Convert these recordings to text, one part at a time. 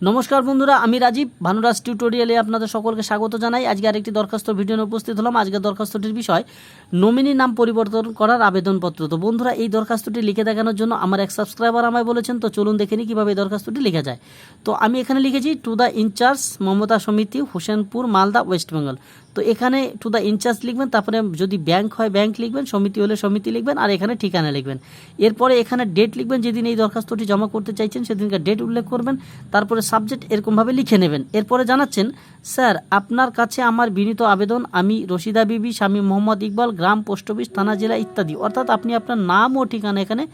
নমস্কার বন্ধুরা, আমি রাজীব। ভানুরাজ টিউটোরিয়ালে আপনাদের সকলকে স্বাগত জানাই। আজকে আরেকটি দরখাস্ত ভিডিও উপস্থিত হলাম। আজকে দরখাস্তটির বিষয় নমিনি নাম পরিবর্তন করার আবেদনপত্র। তো বন্ধুরা, এই দরখাস্তটি লিখে দেখানোর জন্য আমার এক সাবস্ক্রাইবার আমায় বলেছেন, তো চলুন দেখে নিই কীভাবে এই দরখাস্তটি লেখা যায়। তো আমি এখানে লিখেছি টু দ্য ইনচার্জ মমতা সমিতি, হোসেনপুর, মালদা ওয়েস্ট বেঙ্গল তো এখানে টু দ্য ইনচার্জ লিখবেন, তারপরে যদি ব্যাংক হয় ব্যাংক লিখবেন, সমিতি হলে সমিতি লিখবেন, আর এখানে ঠিকানা লিখবেন। এরপরে এখানে ডেট লিখবেন, যেদিন এই দরখাস্তটি জমা করতে চাইছেন সেদিনকার ডেট উল্লেখ করবেন, তারপরে সাবজেক্ট এরকমভাবে লিখে নেবেন। এরপরে জানাচ্ছেন, স্যার, আপনার কাছে আমার বিনীত আবেদন, আমি রশিদা বিবি, স্বামী মোহাম্মদ ইকবাল, গ্রাম পোস্ট অফিস, থানা, জেলা ইত্যাদি। অর্থাৎ আপনি আপনার নাম ও ঠিকানা এখানে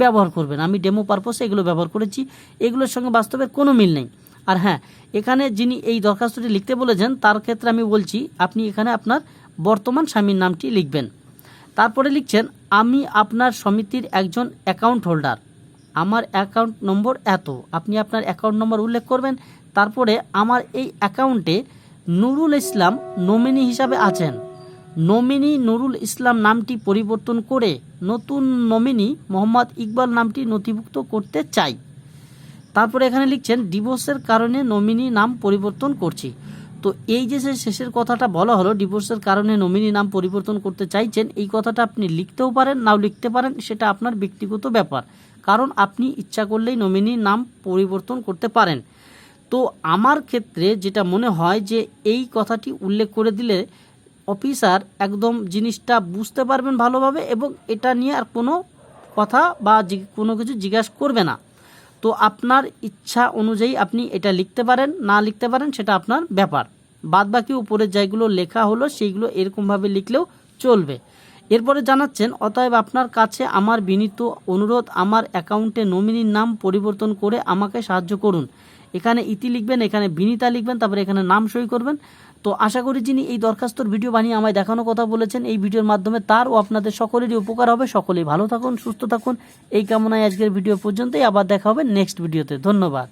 ব্যবহার করবেন। আমি ডেমো পারপসে এগুলো ব্যবহার করেছি। এগুলোর সঙ্গে বাস্তবের কোনো মিল নেই। আর হ্যাঁ এখানে যিনি এই দরখাস্তটি লিখতে বলেছেন, তার ক্ষেত্রে আমি বলছি, আপনি এখানে আপনার বর্তমান স্বামীর নামটি লিখবেন। তারপরে লিখছেন, আমি আপনার সমিতির একজন অ্যাকাউন্ট হোল্ডার আমার অ্যাকাউন্ট নম্বর এত। আপনি আপনার অ্যাকাউন্ট নম্বর উল্লেখ করবেন। তারপরে আমার এই অ্যাকাউন্টে নুরুল ইসলাম নমিনি হিসাবে আছেন। নমিনি নুরুল ইসলাম নামটি পরিবর্তন করে নতুন নমিনি মোহাম্মদ ইকবাল নামটি নথিভুক্ত করতে চাই। তারপরে এখানে লিখছেন ডিভোর্সের কারণে নমিনি নাম পরিবর্তন করছি। তো এই যে শেষের কথাটা বলা হলো ডিভোর্সের কারণে নমিনি নাম পরিবর্তন করতে চাইছেন, এই কথাটা আপনি লিখতেও পারেন, নাও লিখতে পারেন, সেটা আপনার ব্যক্তিগত ব্যাপার। কারণ আপনি ইচ্ছা করলেই নমিনি নাম পরিবর্তন করতে পারেন। তো আমার ক্ষেত্রে যেটা মনে হয় যে এই কথাটি উল্লেখ করে দিলে অফিসার একদম জিনিসটা বুঝতে পারবেন ভালোভাবে এবং এটা নিয়ে আর কোনো কথা বা কোনো কিছু জিজ্ঞাসা করবে না। তো আপনার ইচ্ছা অনুযায়ী আপনি এটা লিখতে পারেন, না লিখতে পারেন সেটা আপনার ব্যাপার। বাদ বাকি উপরের যেগুলো লেখা হলো সেইগুলো এরকমভাবে লিখলেও চলবে। এরপরে জানাচ্ছেন, অতএব আপনার কাছে আমার বিনীত অনুরোধ, আমার অ্যাকাউন্টে নমিনির নাম পরিবর্তন করে আমাকে সাহায্য করুন। এখানে ইতি লিখবেন, এখানে বিনীতা লিখবেন, তারপরে এখানে নাম সই করবেন। তো আশা করি যিনি এই দরখাস্তর ভিডিও বানিয়ে আমায় দেখানোর কথা বলেছেন, এই ভিডিওর মাধ্যমে তার ও আপনাদের সকলেরই উপকার হবে। সকলেই ভালো থাকুন, সুস্থ থাকুন। এই কামনায় আজকের ভিডিও পর্যন্তই। আবার দেখা হবে নেক্সট ভিডিওতে। ধন্যবাদ।